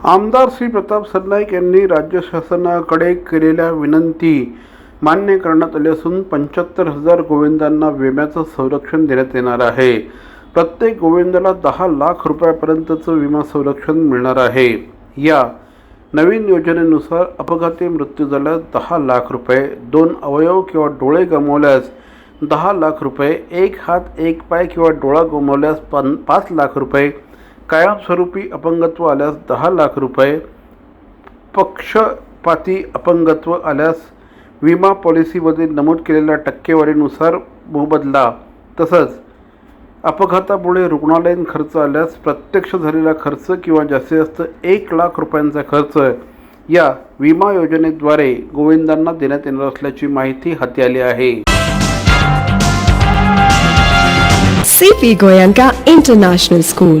आमदार श्री प्रताप सरनाईक यांनी राज्य शासनाकडे केलेल्या विनंती मान्य करण्यात आली असून पंच्याहत्तर हजार गोविंदांना विम्याचं संरक्षण देण्यात येणार आहे. प्रत्येक गोविंदाला दहा लाख रुपयापर्यंतचं विमा संरक्षण मिळणार आहे. या नवीन योजनेनुसार अपघाती मृत्यू झाल्यास दहा लाख रुपये दोन अवयव किंवा डोळे गमावल्यास दहा लाख रुपये एक हात एक पाय किंवा डोळा गमावल्यास पन पाच लाख रुपये कायमस्वरूपी अपंगत्व आल्यास दहा लाख रुपये पक्षपाती अपंगत्व आल्यास विमा पॉलिसीमध्ये नमूद केलेल्या टक्केवारीनुसार मोबदला तसंच अपघातामुळे रुग्णालयीन खर्च आल्यास प्रत्यक्ष झालेला खर्च किंवा जास्तीत जास्त एक लाख रुपयांचा खर्च या विमा योजनेद्वारे गोविंदांना देण्यात येणार असल्याची माहिती हाती आली आहे. CP Goenka international school